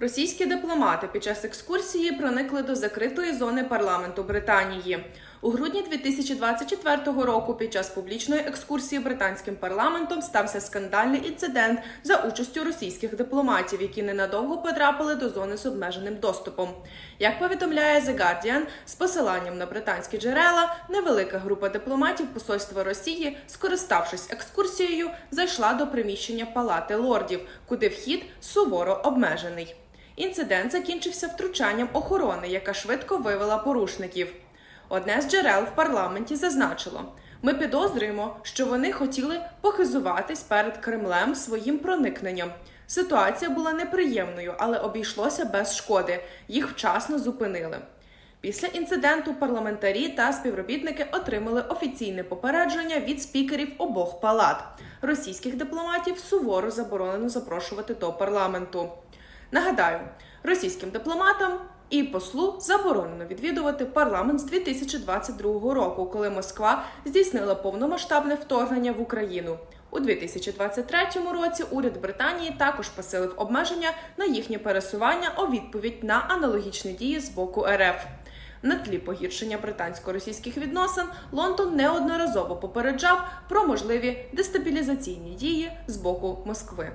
Російські дипломати під час екскурсії проникли до закритої зони парламенту Британії. У грудні 2024 року під час публічної екскурсії британським парламентом стався скандальний інцидент за участю російських дипломатів, які ненадовго потрапили до зони з обмеженим доступом. Як повідомляє The Guardian, з посиланням на британські джерела, невелика група дипломатів посольства Росії, скориставшись екскурсією, зайшла до приміщення Палати лордів, куди вхід суворо обмежений. Інцидент закінчився втручанням охорони, яка швидко вивела порушників. Одне з джерел в парламенті зазначило: ми підозрюємо, що вони хотіли похизуватись перед Кремлем своїм проникненням. Ситуація була неприємною, але обійшлося без шкоди. Їх вчасно зупинили. Після інциденту парламентарі та співробітники отримали офіційне попередження від спікерів обох палат. Російських дипломатів суворо заборонено запрошувати до парламенту. Нагадаю, російським дипломатам і послу заборонено відвідувати парламент з 2022 року, коли Москва здійснила повномасштабне вторгнення в Україну. У 2023 році уряд Британії також посилив обмеження на їхнє пересування у відповідь на аналогічні дії з боку РФ. На тлі погіршення британсько-російських відносин Лондон неодноразово попереджав про можливі дестабілізаційні дії з боку Москви.